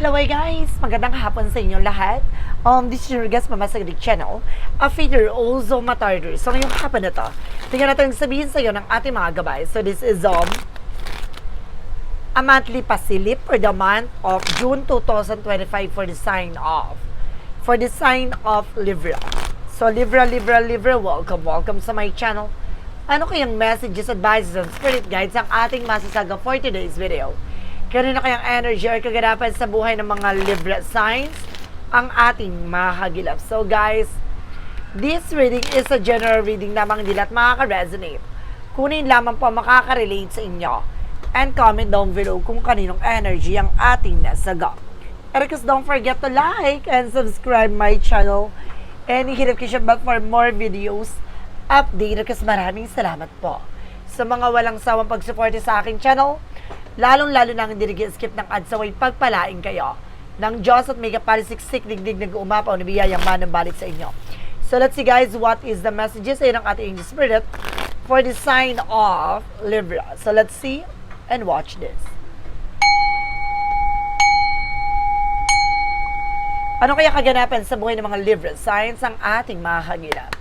Hello guys! Magandang hapon sa inyo lahat. Um, this is your guest Mama Sagdig Channel, a feeder also matarder. So ngayong hapon na to, tingnan natin sabihin sa iyo ng ating mga gabay. So this is um, a monthly pasilip for the month of June 2025 for the sign of for the sign of Libra. So Libra, Libra, Libra, welcome, welcome sa my channel. Ano kayang messages, advices, and spirit guides ang ating masasaga for today's video? Kanino kayang energy or kaganapan sa buhay ng mga Libra signs ang ating mahagilap. So guys, this reading is a general reading lamang din at makaka-resonate. Kunin lamang po makaka-relate sa inyo. And comment down below kung kaninong energy ang ating nasaga. And because don't forget to like and subscribe my channel. And ko siya back for more videos update kasi maraming salamat po sa mga walang sawang pagsuporte sa aking channel lalong-lalo na hindi nag-skip ng ads away pagpalain kayo ng Diyos at may kapalisiksik digdig nag-umapaw na biyayang manang balik sa inyo. So let's see guys, what is the messages ayun ang ating angel spirit for the sign of Libra. So let's see and watch this. Ano kaya kaganapan sa buhay ng mga Libra signs ang ating mahagilap?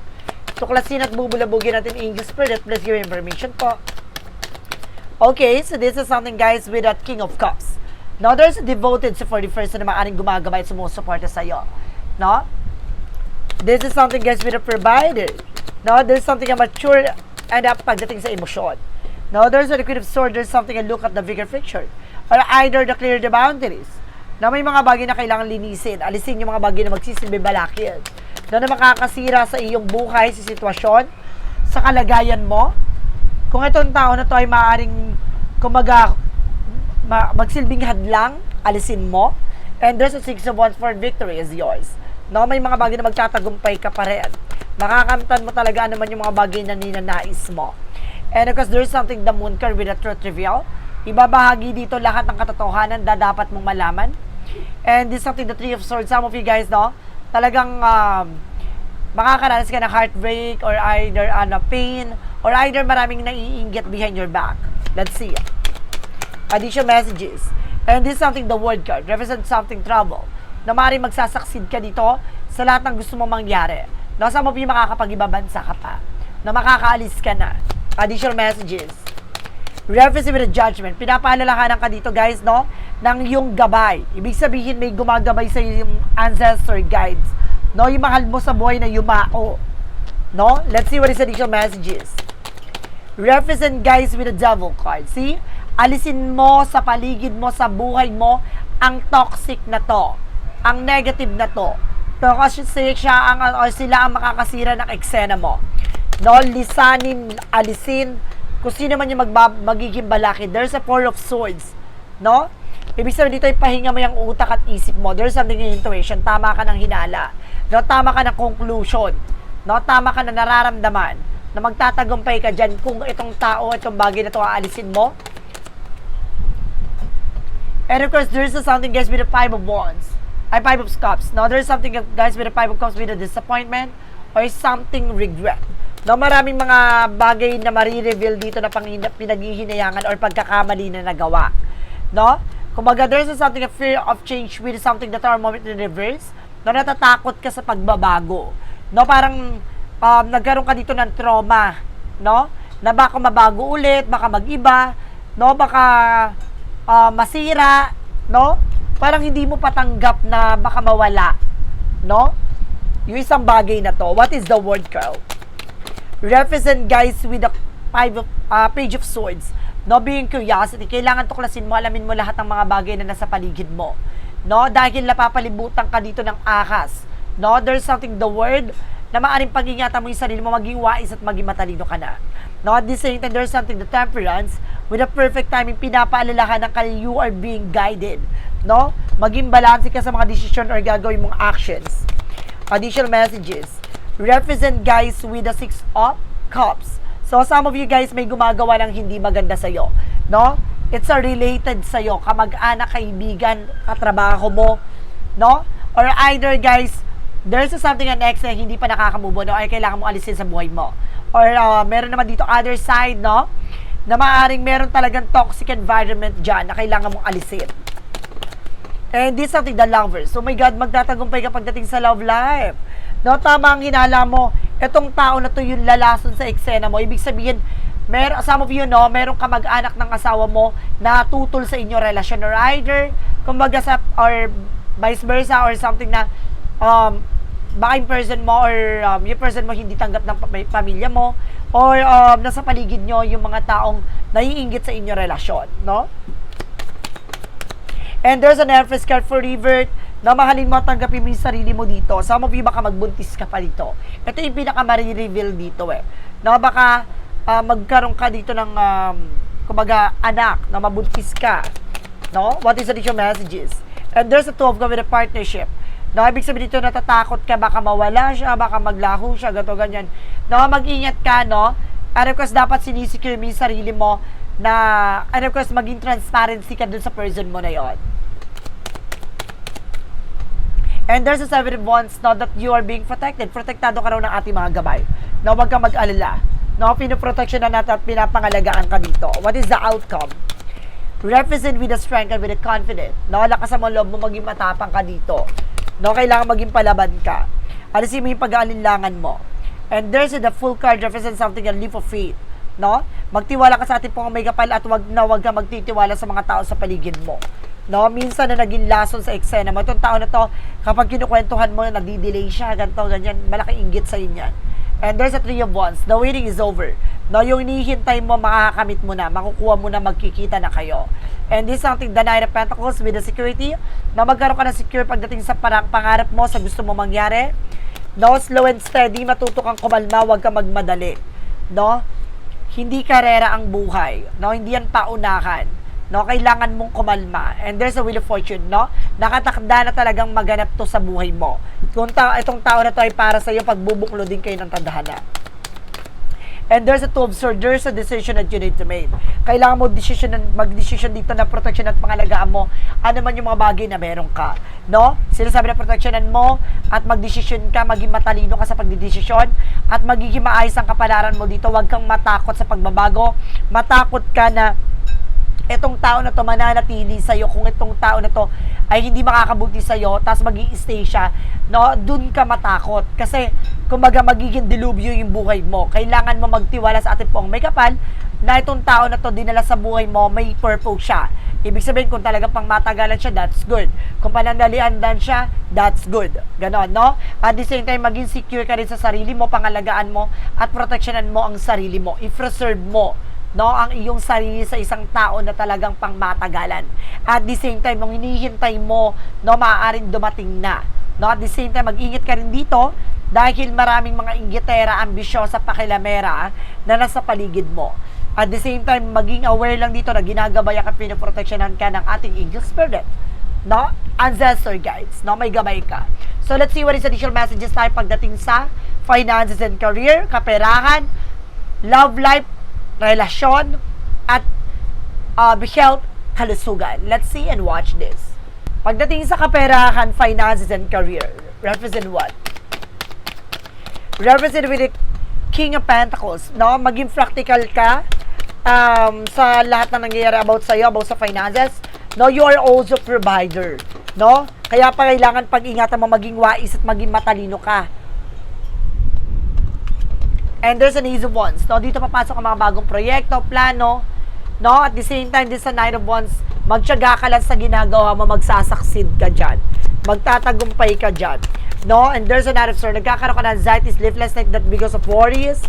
Tuklasin at bubulabugin natin angel spirit plus your information po. Okay, so this is something guys with that King of Cups. Now, there's a devoted sa 41st na maaaring gumagabay at sumusuporta sa iyo. No? This is something guys with a provider. No, there's something a mature and up pagdating sa emosyon. No, there's a liquid of sword, there's something a look at the bigger picture. Or either the clear the boundaries. Na may mga bagay na kailangan linisin, alisin yung mga bagay na magsisilbi balakid. Na na makakasira sa iyong buhay, sa sitwasyon, sa kalagayan mo, kung itong tao na to ay maaaring kumaga ma- magsilbing hadlang, alisin mo. And there's a six of wands for victory is yours. No, may mga bagay na magtatagumpay ka pa rin. Makakamtan mo talaga naman yung mga bagay na ninanais mo. And of course, there's something the moon card with a truth reveal. Ibabahagi dito lahat ng katotohanan na dapat mong malaman. And this is something the three of swords. Some of you guys, no, talagang um, makakaranas ka ng heartbreak or either ano, pain or either maraming naiinggit behind your back. Let's see. Additional messages. And this is something the word card represents something trouble. Na maaaring magsasucceed ka dito sa lahat ng gusto mong mangyari. No, sa mo makakapag-ibabansa ka pa. Na makakaalis ka na. Additional messages. Reference with a judgment. Pinapaalalahanan ka dito guys, no? Ng yung gabay. Ibig sabihin may gumagabay sa yung ancestor guides. No, yung mahal mo sa buhay na yumao. No? Let's see what is additional messages. Represent guys with a devil card. See? Alisin mo sa paligid mo, sa buhay mo, ang toxic na to. Ang negative na to. Pero kasi siya ang, o sila ang makakasira ng eksena mo. No? Lisanin, alisin, kung sino man yung magba, magiging balaki. There's a four of swords. No? Ibig sabihin dito ay pahinga mo yung utak at isip mo. There's something in intuition. Tama ka ng hinala. No? Tama ka ng conclusion. No? Tama ka na nararamdaman na magtatagumpay ka dyan kung itong tao, itong bagay na ito aalisin mo. And of course, there's something guys with the five of wands. Ay, five of cups. No, there's something guys with the five of cups with a disappointment or something regret. No, maraming mga bagay na marireveal dito na pinaghihinayangan or pagkakamali na nagawa. No? Kumbaga, there's something a fear of change with something that are moment in reverse. No, natatakot ka sa pagbabago. No, parang um, nagkaroon ka dito ng trauma. No? Na baka mabago ulit, baka mag-iba, no? Baka uh, masira, no? Parang hindi mo patanggap na baka mawala, no? Yung isang bagay na to. What is the word, Carl? Represent guys with the five of, uh, page of swords. No, being curiosity. Kailangan tuklasin mo, alamin mo lahat ng mga bagay na nasa paligid mo. No, dahil napapalibutan ka dito ng ahas. No, there's something the word na maaaring pag-ingatan mo yung sarili mo, maging wise at maging matalino ka na. No, at the same time, there's something the temperance with a perfect timing, pinapaalalahan ng kanya you are being guided. No? Maging balanse ka sa mga decision or gagawin mong actions. Additional messages. Represent guys with the six of cups. So, some of you guys may gumagawa ng hindi maganda sa'yo. No? It's a related sa'yo. Kamag-anak, kaibigan, katrabaho mo. No? Or either guys, there's something an ex na hindi pa nakakamubo no? ay kailangan mo alisin sa buhay mo. Or uh, meron naman dito other side, no? Na maaaring meron talagang toxic environment dyan na kailangan mong alisin. And this is something the lovers. Oh my God, magtatagumpay ka pagdating sa love life. No, tama ang hinala mo. Itong tao na to yung lalason sa eksena mo. Ibig sabihin, mer some of you know, meron ka mag-anak ng asawa mo na tutol sa inyo relasyon or either, kumbaga sa, or vice versa or something na um, baka yung person mo or um, yung person mo hindi tanggap ng pa- pamilya mo or um, nasa paligid nyo yung mga taong naiinggit sa inyo relasyon, no? And there's an card for revert na mahalin mo at tanggapin mo yung sarili mo dito. Some of you baka magbuntis ka pa dito. Ito yung pinaka reveal dito eh. Na baka ah, magkaroon ka dito ng um, kumbaga anak na mabuntis ka. No? What is the messages? And there's a two of God with a partnership. No, ibig sabihin dito natatakot ka, baka mawala siya, baka maglaho siya, gato ganyan. No, mag-ingat ka, no? And of course, dapat sinisecure mo yung sarili mo na, and of course, maging transparency ka dun sa person mo na yon. And there's a seven of wands now that you are being protected. Protektado ka raw ng ating mga gabay. Na huwag kang mag-alala. No, pinoprotection na natin at pinapangalagaan ka dito. What is the outcome? Represent with the strength and with the confidence. No, lakas mo loob mo maging matapang ka dito. No, kailangan maging palaban ka. Alisin mo yung pag-aalinlangan mo. And there's the full card represent something a leap of faith. No? Magtiwala ka sa ating pong may kapal at wag na wag ka magtitiwala sa mga tao sa paligid mo. No, minsan na naging lason sa eksena mo. Itong tao na to, kapag kinukwentuhan mo, nagdi-delay siya, ganito, ganyan, malaking inggit sa inyan. And there's a three of wands. The waiting is over. No, yung hinihintay mo, makakamit mo na, makukuha mo na, magkikita na kayo. And this the Knight of Pentacles with the security, na magkaroon ka ng secure pagdating sa parang pangarap mo, sa gusto mo mangyari. No, slow and steady, matuto kang kumalma, huwag kang magmadali. No, hindi karera ang buhay. No, hindi yan paunahan. No, kailangan mong kumalma. And there's a wheel of fortune, no? Nakatakda na talagang maganap to sa buhay mo. Kung ta- itong tao na to ay para sa iyo, pagbubuklo din kayo ng tadhana. And there's a of swords, there's a decision that you need to make. Kailangan mo decision, mag-decision dito na protection at pangalagaan mo ano man yung mga bagay na meron ka. No? Sinasabi na protectionan mo at mag-decision ka, maging matalino ka sa pagdidesisyon at magiging maayos ang kapalaran mo dito. Huwag kang matakot sa pagbabago. Matakot ka na itong tao na to mananatili sa'yo, kung itong tao na to ay hindi makakabuti sa'yo, tapos mag stay siya, no, dun ka matakot. Kasi, kumbaga, magiging dilubyo yung buhay mo. Kailangan mo magtiwala sa ating pong may kapal na itong tao na to dinala sa buhay mo, may purpose siya. Ibig sabihin, kung talagang pang matagalan siya, that's good. Kung panandalian dan siya, that's good. Ganon, no? At the same time, maging secure ka rin sa sarili mo, pangalagaan mo, at proteksyonan mo ang sarili mo. I-preserve mo no ang iyong sarili sa isang tao na talagang pangmatagalan. At the same time, nung hinihintay mo, no, maaaring dumating na. No, at the same time, mag-ingat ka rin dito dahil maraming mga inggitera, ambisyosa, pakilamera na nasa paligid mo. At the same time, maging aware lang dito na ginagabayan ka, pinoproteksyonan ka ng ating angel spirit. No? Ancestor guides. No? May gabay ka. So, let's see what is additional messages tayo pagdating sa finances and career, kaperahan, love life, relasyon, at uh, health, kalusugan. Let's see and watch this. Pagdating sa kaperahan, finances, and career, represent what? Represent with the King of Pentacles, no? Maging practical ka um, sa lahat na nangyayari about sa'yo, about sa finances. No, you are also provider. No? Kaya pa kailangan pag-ingatan mo maging wais at maging matalino ka. And there's an ease of wands. No? Dito papasok ang mga bagong proyekto, plano. No? At the same time, this is a nine of wands. Magtyaga ka lang sa ginagawa mo, magsasaksid ka dyan. Magtatagumpay ka dyan. No? And there's another story. Nagkakaroon ka ng anxiety, sleeplessness that because of worries.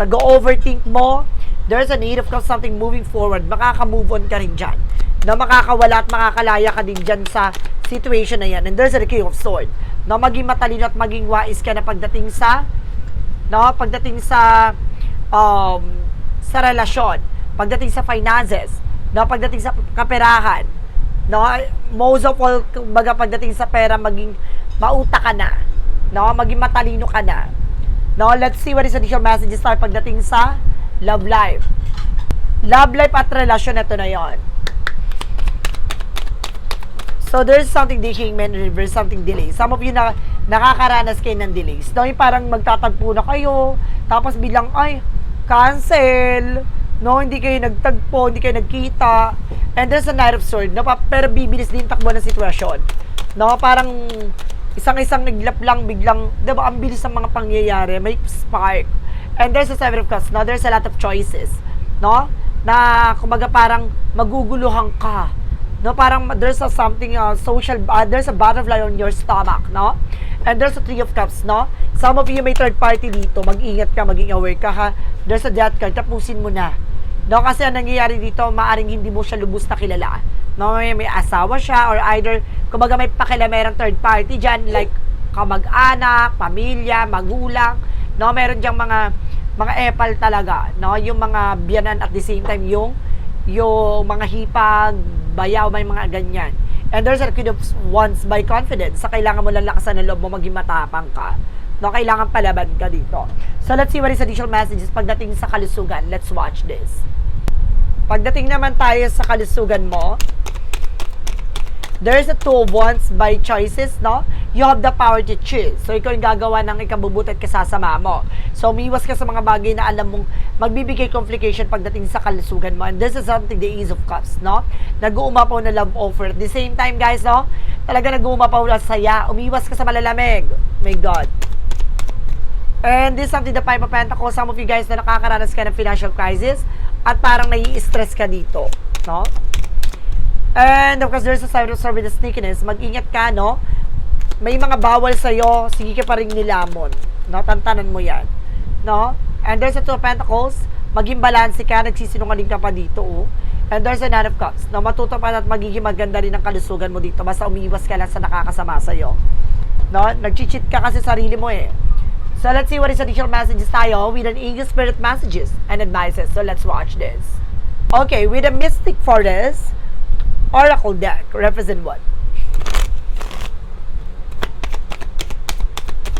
Nag-overthink mo. There's a need of something moving forward. Makaka-move on ka rin dyan. Na makakawala at makakalaya ka din dyan sa situation na yan. And there's a king of sword. No? Maging matalino at maging wais ka na pagdating sa no? Pagdating sa um, sa relasyon pagdating sa finances no? Pagdating sa kaperahan no? Most of all kumbaga pagdating sa pera maging mauta ka na no? Maging matalino ka na no? Let's see what is additional messages tayo pagdating sa love life. Love life at relasyon ito na yon So there's something the hangman reverse, something delay. Some of you na nakakaranas kayo ng delays. No, parang magtatagpo na kayo, tapos bilang ay cancel. No, hindi kayo nagtagpo, hindi kayo nagkita. And there's a Knight of Sword, no? Pero bibilis din takbo ng sitwasyon. No? Parang isang-isang naglap lang, biglang, di ba, ang bilis ng mga pangyayari, may spark. And there's a Seven of Cups, no? There's a lot of choices, no? Na, kumbaga, parang maguguluhan ka. No, parang there's a something uh, social, uh, there's a butterfly on your stomach, no? And there's a Three of Cups, no? Some of you may third party dito, mag-ingat ka, maging aware ka, ha? There's a Death card, tapusin mo na. No, kasi ang nangyayari dito, maaring hindi mo siya lubos na kilala. No, may, may asawa siya or either, kumbaga may pakilamerang third party dyan, like kamag-anak, pamilya, magulang. No, meron diyang mga mga epal talaga, no? Yung mga biyanan at the same time yung yung mga hipag, bayaw, may mga ganyan. And there's a kid of wants by confidence. Sa kailangan mo lang lakasan ng loob mo, maging matapang ka. No, kailangan palaban ka dito. So let's see what is additional messages pagdating sa kalusugan. Let's watch this. Pagdating naman tayo sa kalusugan mo, there's a two of wands by choices, no? You have the power to choose. So, ikaw yung gagawa ng ikabubuti at kasasama mo. So, umiwas ka sa mga bagay na alam mong magbibigay complication pagdating sa kalusugan mo. And this is something, the Ace of Cups, no? Nag-uumapaw na love offer. At the same time, guys, no? Talaga nag-uumapaw na saya. Umiwas ka sa malalamig. My God. And this is something the Five of Pentacles, some of you guys na nakakaranas ka ng financial crisis at parang nai-stress ka dito, no? And of course, there's a side of serving the sneakiness. Mag-ingat ka, no? May mga bawal sa'yo, sige ka pa rin nilamon. No? Tantanan mo yan. No? And there's a two of pentacles. Maging balanse ka, nagsisinungaling ka pa dito, oh. And there's a nine of cups. No? Matuto pa at magiging maganda rin ang kalusugan mo dito. Basta umiwas ka lang sa nakakasama sa'yo. No? Nag-cheat ka kasi sarili mo, eh. So, let's see what is additional messages tayo with an English Spirit messages and advices. So, let's watch this. Okay, with a Mystic Forest, Oracle deck, represent what?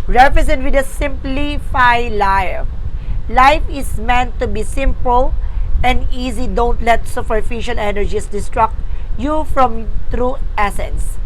Represent with a simplify life. Life is meant to be simple and easy. Don't let superficial energies distract you from true essence.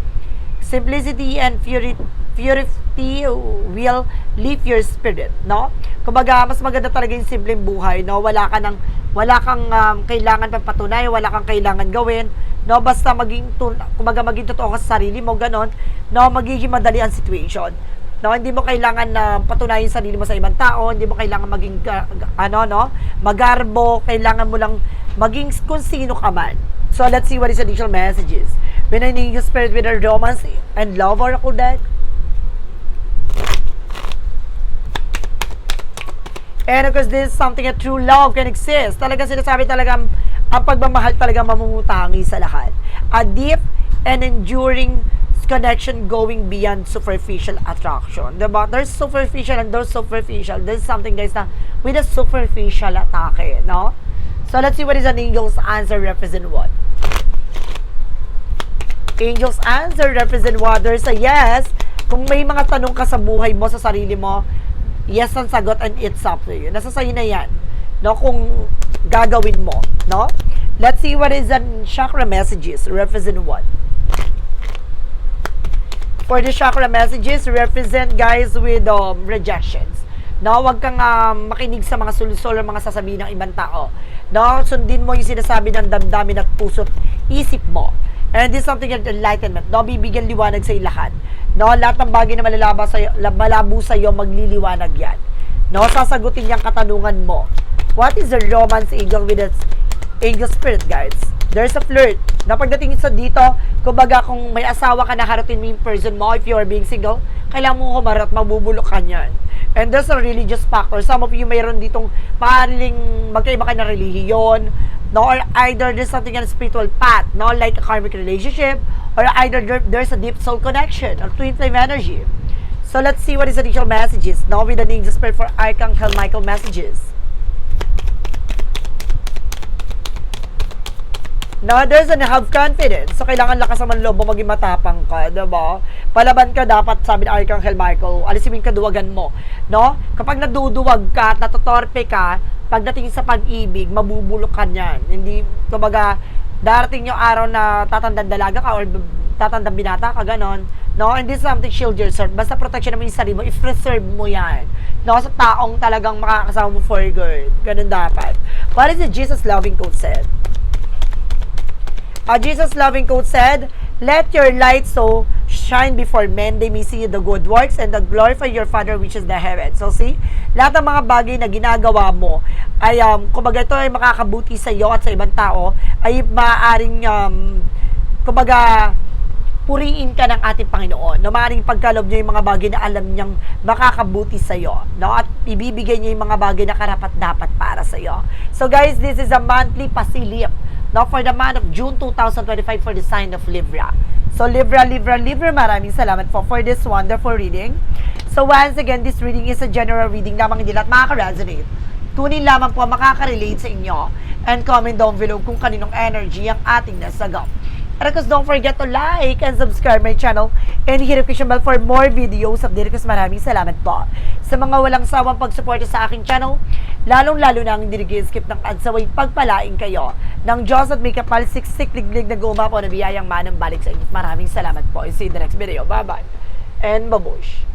Simplicity and purity, purity will lift your spirit, no? Kumbaga, mas maganda talaga yung simpleng buhay, no? Wala ka nang wala kang um, kailangan papatunay, wala kang kailangan gawin, no? Basta maging tun- kumbaga maging totoo ka sa sarili mo, ganon, no? Magiging madali ang situation. No, hindi mo kailangan na patunayin sarili mo sa ibang tao, hindi mo kailangan maging ga- ano no, magarbo, kailangan mo lang maging kung sino ka man. So let's see what is additional messages. When I need your spirit with a romance and love oracle deck. And of course, this is something that true love can exist. Talagang sinasabi talagang ang pagmamahal talaga mamumutangi sa lahat. A deep and enduring connection going beyond superficial attraction. Diba? There's superficial and there's superficial. There's something guys na with a superficial atake, no? So let's see what is an angel's answer represent what? Angel's answer represent what? There's a yes. Kung may mga tanong ka sa buhay mo, sa sarili mo, yes ang sagot and it's up to you. Nasa sa'yo na yan. No? Kung gagawin mo. No? Let's see what is an chakra messages represent what? For the chakra messages, represent guys with um, rejections. No, wag kang um, makinig sa mga sulusol o mga sasabihin ng ibang tao. No, sundin mo yung sinasabi ng damdamin at puso't isip mo. And this is something of enlightenment. No, bibigyan liwanag sa lahat. No, lahat ng bagay na malalaba sa malabo sa iyo magliliwanag yan. No, sasagutin yung katanungan mo. What is the romance angel with its angel spirit guides? There's a flirt. Na pagdating sa dito, kumbaga kung may asawa ka na haratin mo yung person mo, if you are being single, kailangan mo humarap, mabubulok ka niyan. And there's a religious factor. Some of you mayroon ditong maaaring magkaiba ka na relihiyon, no? Or either there's something in a spiritual path, no? Like a karmic relationship, or either there, there's a deep soul connection, or twin flame energy. So let's see what is additional messages, no? With the angel spirit for Archangel Michael messages. No, there's an have confidence. So, kailangan lakas naman loob mo maging matapang ka, diba? Palaban ka dapat, sabi ni Archangel Michael, alisin yung kaduwagan mo. No? Kapag naduduwag ka at natotorpe ka, pagdating sa pag-ibig, mabubulok ka niyan. Hindi, kumbaga, darating yung araw na tatandang dalaga ka or tatandang binata ka, ganon. No? And this is something shield yourself. Basta protection naman yung sarili mo, i-preserve mo yan. No? Sa taong talagang makakasama mo for good. Ganon dapat. What is the Jesus loving code said? Uh, Jesus loving quote said, Let your light so shine before men, they may see the good works and the glorify your Father which is the heaven. So see, lahat ng mga bagay na ginagawa mo ay, um, kumbaga ito ay makakabuti sa iyo at sa ibang tao, ay maaaring, um, kumbaga, puriin ka ng ating Panginoon. No, maaaring pagkalob niya yung mga bagay na alam niyang makakabuti sa iyo. No? At ibibigay niya yung mga bagay na karapat dapat para sa iyo. So guys, this is a monthly pasilip no, for the month of June 2025 for the sign of Libra. So Libra, Libra, Libra, maraming salamat po for this wonderful reading. So once again, this reading is a general reading lamang hindi lahat makaka-resonate. Tunin lamang po makaka-relate sa inyo and comment down below kung kaninong energy ang ating nasagap. And of course, don't forget to like and subscribe my channel and hit the notification bell for more videos update ko. Maraming salamat po sa mga walang sawang pagsuporta sa aking channel, lalong-lalo na ang hindi nag-skip ng ads away pagpalain kayo ng Diyos at may kapal siksik liglig na gumapo na biyayang manang balik sa inyo. Maraming salamat po. See you in the next video. Bye-bye. And babush.